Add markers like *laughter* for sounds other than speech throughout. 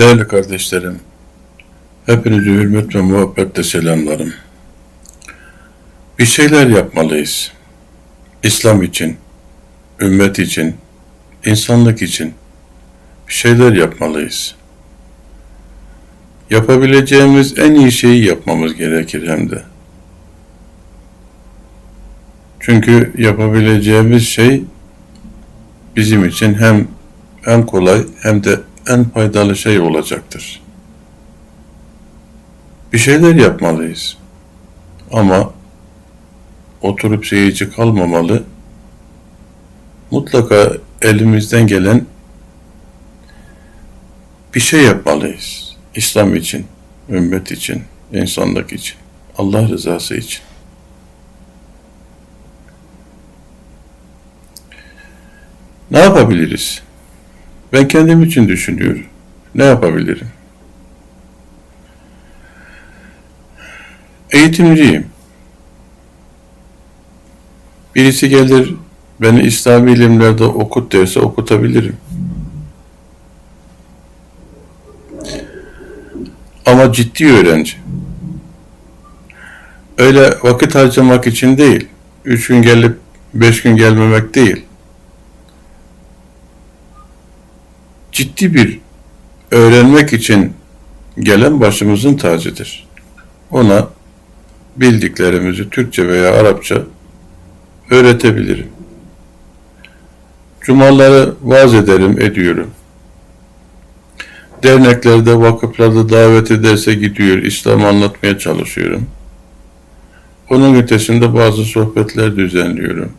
Değerli kardeşlerim, hepinizi hürmet ve muhabbetle selamlarım. Bir şeyler yapmalıyız. İslam için, ümmet için, insanlık için bir şeyler yapmalıyız. Yapabileceğimiz en iyi şeyi yapmamız gerekir hem de. Çünkü yapabileceğimiz şey bizim için hem en kolay hem de en faydalı şey olacaktır. Bir şeyler yapmalıyız. Ama oturup seyirci kalmamalı. Mutlaka elimizden gelen bir şey yapmalıyız. İslam için, ümmet için, insanlık için, Allah rızası için. Ne yapabiliriz? Ben kendim için düşünüyorum. Ne yapabilirim? Eğitimciyim. Birisi gelir, beni İslami ilimlerde okut derse okutabilirim. Ama ciddi öğrenci. Öyle vakit harcamak için değil. Üç gün gelip beş gün gelmemek değil. Ciddi bir öğrenmek için gelen başımızın tacıdır. Ona bildiklerimizi Türkçe veya Arapça öğretebilirim. Cumaları vaaz ederim, ediyorum. Derneklerde, vakıflarda davet ederse gidiyor, İslam anlatmaya çalışıyorum. Onun ötesinde bazı sohbetler düzenliyorum.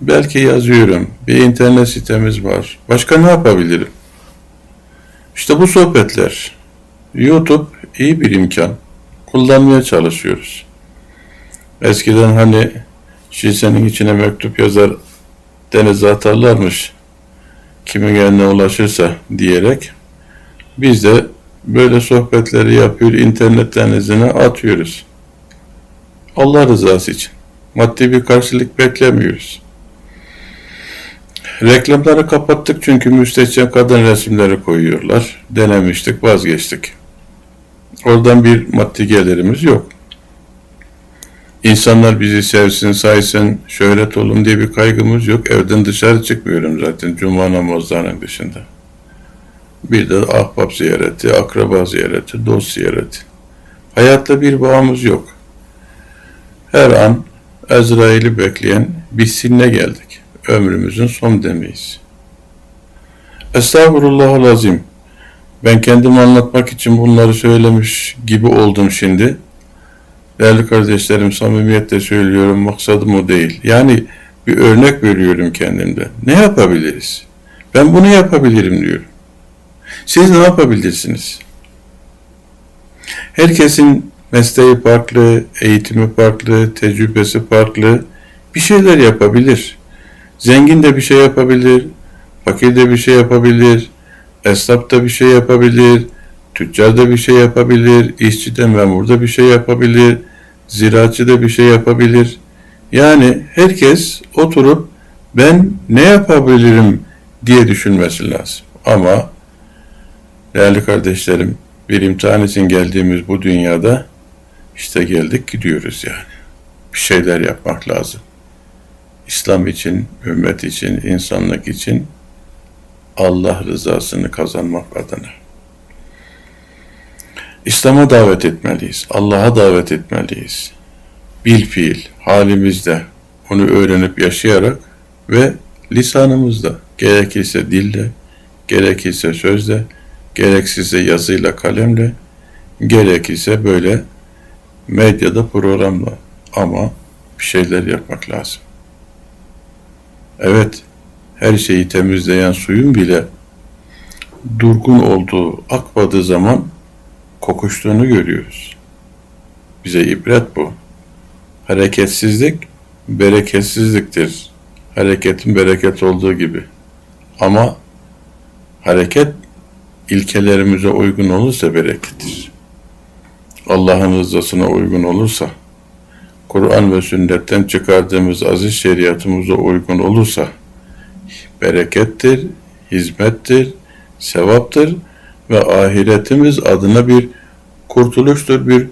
Belki yazıyorum. Bir internet sitemiz var. Başka ne yapabilirim? İşte bu sohbetler. YouTube iyi bir imkan. Kullanmaya çalışıyoruz. Eskiden hani şişenin içine mektup yazar denize atarlarmış. Kimin eline ulaşırsa diyerek biz de böyle sohbetleri yapıyor, internet denizine atıyoruz. Allah rızası için. Maddi bir karşılık beklemiyoruz. Reklamları kapattık çünkü müstehcen kadın resimleri koyuyorlar. Denemiştik, vazgeçtik. Oradan bir maddi gelirimiz yok. İnsanlar bizi sevsin, saysın, şöhret olun diye bir kaygımız yok. Evden dışarı çıkmıyorum zaten cuma namazlarının dışında. Bir de ahbap ziyareti, akraba ziyareti, dost ziyareti. Hayatta bir bağımız yok. Her an Ezrail'i bekleyen bir sinne geldik ömrümüzün son demeyiz. Estağfurullah azim. Ben kendimi anlatmak için bunları söylemiş gibi oldum şimdi. Değerli kardeşlerim samimiyetle söylüyorum maksadım o değil. Yani bir örnek veriyorum kendimde. Ne yapabiliriz? Ben bunu yapabilirim diyorum. Siz ne yapabilirsiniz? Herkesin mesleği farklı, eğitimi farklı, tecrübesi farklı. Bir şeyler yapabilir. Zengin de bir şey yapabilir, fakir de bir şey yapabilir, esnaf da bir şey yapabilir, tüccar da bir şey yapabilir, işçi de memur da bir şey yapabilir, ziraatçı da bir şey yapabilir. Yani herkes oturup ben ne yapabilirim diye düşünmesi lazım. Ama değerli kardeşlerim bir imtihan için geldiğimiz bu dünyada işte geldik gidiyoruz yani. Bir şeyler yapmak lazım. İslam için, ümmet için, insanlık için Allah rızasını kazanmak adına. İslam'a davet etmeliyiz. Allah'a davet etmeliyiz. Bil fiil, halimizde onu öğrenip yaşayarak ve lisanımızda, gerekirse dille, gerekirse sözle, gerekirse yazıyla, kalemle, gerekirse böyle medyada programla ama bir şeyler yapmak lazım. Evet, her şeyi temizleyen suyun bile durgun olduğu, akmadığı zaman kokuştuğunu görüyoruz. Bize ibret bu. Hareketsizlik bereketsizliktir. Hareketin bereket olduğu gibi. Ama hareket ilkelerimize uygun olursa berekettir. Allah'ın rızasına uygun olursa Kur'an ve sünnetten çıkardığımız aziz şeriatımıza uygun olursa berekettir, hizmettir, sevaptır ve ahiretimiz adına bir kurtuluştur, bir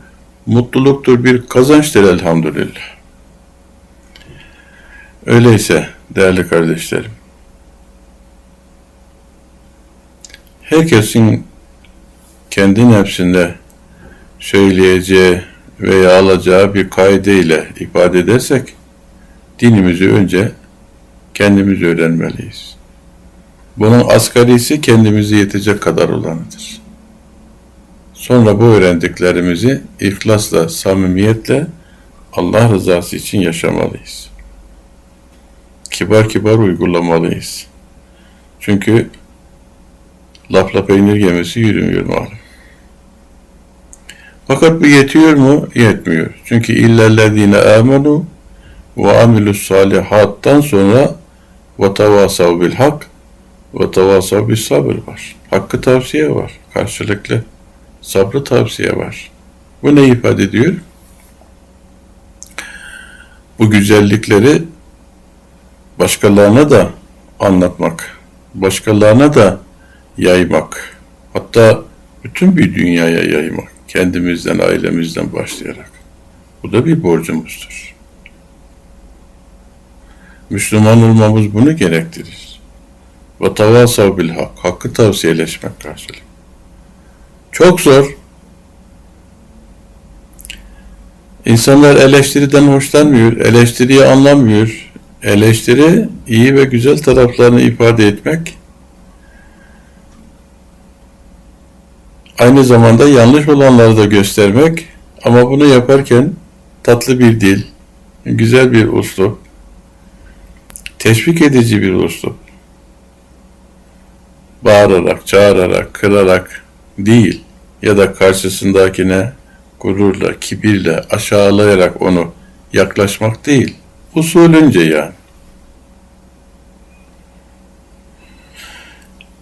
mutluluktur, bir kazançtır elhamdülillah. Öyleyse değerli kardeşlerim, herkesin kendi nefsinde söyleyeceği veya alacağı bir kaide ile ifade edersek, dinimizi önce kendimiz öğrenmeliyiz. Bunun asgarisi kendimize yetecek kadar olanıdır. Sonra bu öğrendiklerimizi ihlasla, samimiyetle Allah rızası için yaşamalıyız. Kibar kibar uygulamalıyız. Çünkü lafla peynir gemisi yürümüyor malum. Fakat bu yetiyor mu? Yetmiyor. Çünkü illellezine amenu ve amilus salihattan sonra ve tevasav bil hak ve tevasav bis sabır var. Hakkı tavsiye var. Karşılıklı sabrı tavsiye var. Bu ne ifade ediyor? Bu güzellikleri başkalarına da anlatmak, başkalarına da yaymak, hatta bütün bir dünyaya yaymak, kendimizden, ailemizden başlayarak. Bu da bir borcumuzdur. Müslüman olmamız bunu gerektirir. Ve tavasav bil hak, hakkı tavsiyeleşmek karşılık. Çok zor. İnsanlar eleştiriden hoşlanmıyor, eleştiriyi anlamıyor. Eleştiri iyi ve güzel taraflarını ifade etmek, aynı zamanda yanlış olanları da göstermek ama bunu yaparken tatlı bir dil, güzel bir uslup, teşvik edici bir uslup, bağırarak, çağırarak, kırarak değil ya da karşısındakine gururla, kibirle, aşağılayarak onu yaklaşmak değil, usulünce yani.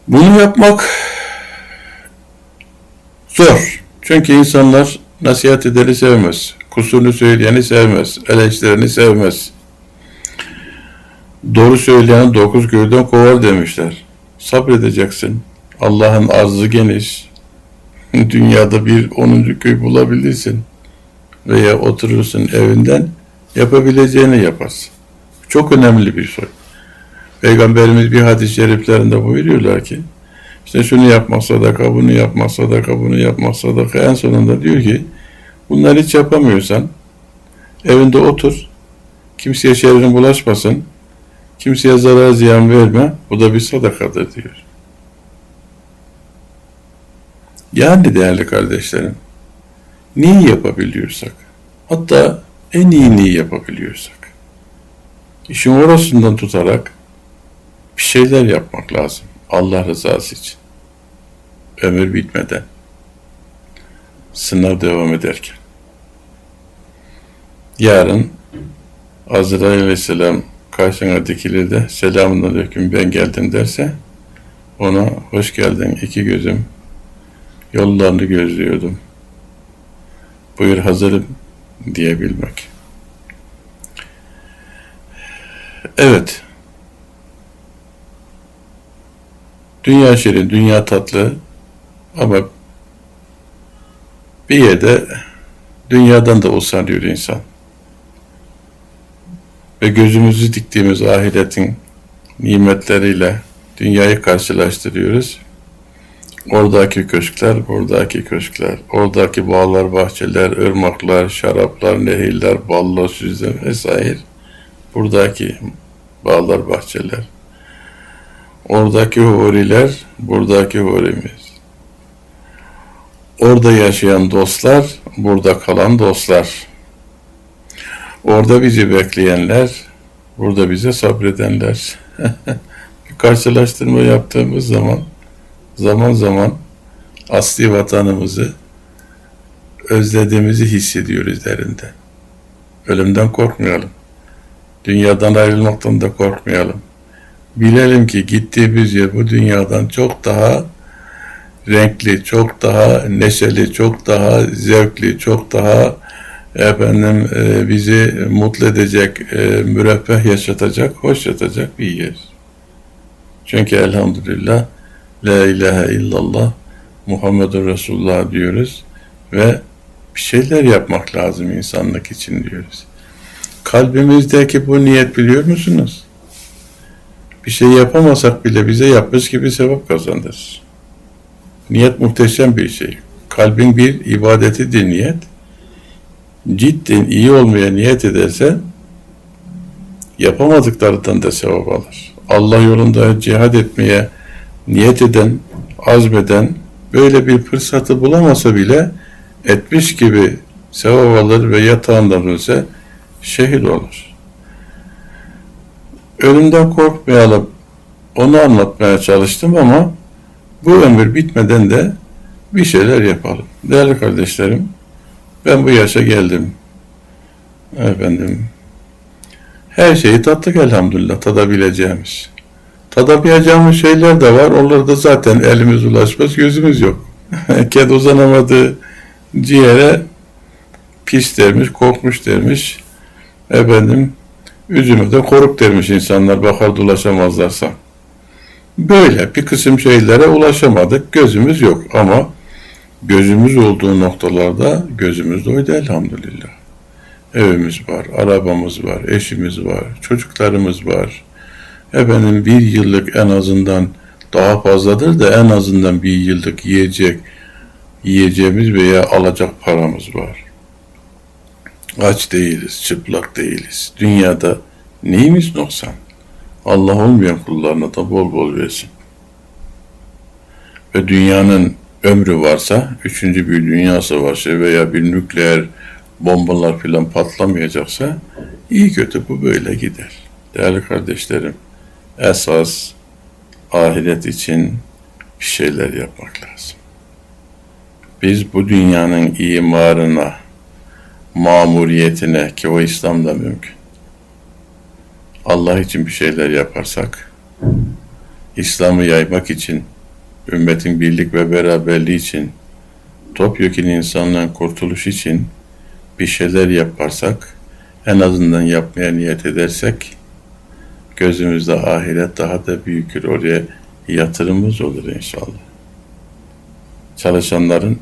Bunu yapmak zor. Çünkü insanlar nasihat edeni sevmez. Kusurunu söyleyeni sevmez. Eleştireni sevmez. Doğru söyleyen dokuz gölden kovar demişler. Sabredeceksin. Allah'ın arzı geniş. *laughs* Dünyada bir onuncu köy bulabilirsin. Veya oturursun evinden yapabileceğini yaparsın. Çok önemli bir soru. Peygamberimiz bir hadis-i şeriflerinde buyuruyorlar ki işte şunu yapma sadaka, bunu yapma sadaka, bunu yapma sadaka. En sonunda diyor ki bunları hiç yapamıyorsan evinde otur, kimseye şerrin bulaşmasın, kimseye zarar ziyan verme, bu da bir sadakadır diyor. Yani değerli kardeşlerim, neyi yapabiliyorsak, hatta en iyi neyi yapabiliyorsak, işin orasından tutarak bir şeyler yapmak lazım. Allah rızası için. Ömür bitmeden. Sınav devam ederken. Yarın Azrail Aleyhisselam karşına dikilir de selamun aleyküm ben geldim derse ona hoş geldin iki gözüm yollarını gözlüyordum. Buyur hazırım diyebilmek. Evet. Dünya şirin, dünya tatlı ama bir yerde dünyadan da usanıyor insan. Ve gözümüzü diktiğimiz ahiretin nimetleriyle dünyayı karşılaştırıyoruz. Oradaki köşkler, buradaki köşkler, oradaki bağlar, bahçeler, ırmaklar, şaraplar, nehirler, ballar, süzler vesaire. Buradaki bağlar, bahçeler. Oradaki huriler, buradaki hurimiz. Orada yaşayan dostlar, burada kalan dostlar. Orada bizi bekleyenler, burada bize sabredenler. *laughs* Bir karşılaştırma yaptığımız zaman, zaman zaman asli vatanımızı özlediğimizi hissediyoruz derinde. Ölümden korkmayalım. Dünyadan ayrılmaktan da korkmayalım. Bilelim ki gittiğimiz yer bu dünyadan çok daha renkli, çok daha neşeli, çok daha zevkli, çok daha efendim e, bizi mutlu edecek, e, müreffeh yaşatacak, hoş yaşatacak bir yer. Çünkü elhamdülillah La ilahe illallah Muhammedur Resulullah diyoruz ve bir şeyler yapmak lazım insanlık için diyoruz. Kalbimizdeki bu niyet biliyor musunuz? Bir şey yapamasak bile bize yapmış gibi sevap kazandırır. Niyet muhteşem bir şey. Kalbin bir ibadetidir niyet. Cidden iyi olmaya niyet ederse yapamadıklarından da sevap alır. Allah yolunda cihad etmeye niyet eden, azmeden böyle bir fırsatı bulamasa bile etmiş gibi sevap alır ve yatağından ölse şehit olur. Ölümden korkmayalım. Onu anlatmaya çalıştım ama bu ömür bitmeden de bir şeyler yapalım. Değerli kardeşlerim, ben bu yaşa geldim. Efendim, her şeyi tattık elhamdülillah, tadabileceğimiz. Tadabileceğimiz şeyler de var, onları da zaten elimiz ulaşmaz, gözümüz yok. *laughs* Kedi uzanamadı ciğere pis dermiş, korkmuş dermiş. Efendim, üzümü de koruk dermiş insanlar bakar dolaşamazlarsa. Böyle bir kısım şeylere ulaşamadık, gözümüz yok ama gözümüz olduğu noktalarda gözümüz doydu elhamdülillah. Evimiz var, arabamız var, eşimiz var, çocuklarımız var. Efendim bir yıllık en azından daha fazladır da en azından bir yıllık yiyecek, yiyeceğimiz veya alacak paramız var. Aç değiliz, çıplak değiliz. Dünyada neyimiz noksan? Allah olmayan kullarına da bol bol versin. Ve dünyanın ömrü varsa, üçüncü bir dünya savaşı veya bir nükleer bombalar filan patlamayacaksa iyi kötü bu böyle gider. Değerli kardeşlerim, esas ahiret için bir şeyler yapmak lazım. Biz bu dünyanın imarına, mamuriyetine ki o İslam'da mümkün. Allah için bir şeyler yaparsak, İslam'ı yaymak için, ümmetin birlik ve beraberliği için, topyekun insanlığın kurtuluş için bir şeyler yaparsak, en azından yapmaya niyet edersek, gözümüzde ahiret daha da büyükür. Oraya yatırımımız olur inşallah. Çalışanların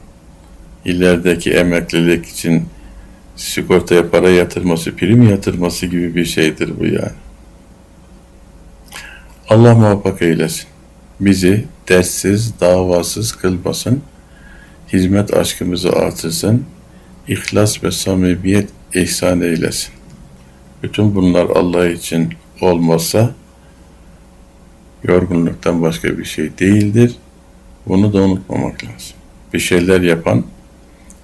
ilerideki emeklilik için sigortaya para yatırması, prim yatırması gibi bir şeydir bu yani. Allah muvaffak eylesin. Bizi derssiz, davasız kılmasın. Hizmet aşkımızı artırsın. İhlas ve samimiyet ihsan eylesin. Bütün bunlar Allah için olmazsa yorgunluktan başka bir şey değildir. Bunu da unutmamak lazım. Bir şeyler yapan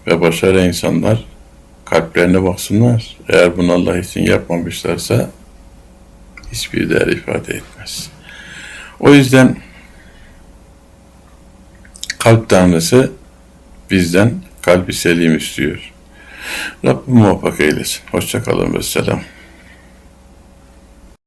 ve başarı insanlar kalplerine baksınlar. Eğer bunu Allah için yapmamışlarsa hiçbir değer ifade etmez. O yüzden kalp tanrısı bizden kalbi selim istiyor. Rabbim muvaffak eylesin. Hoşçakalın ve selam.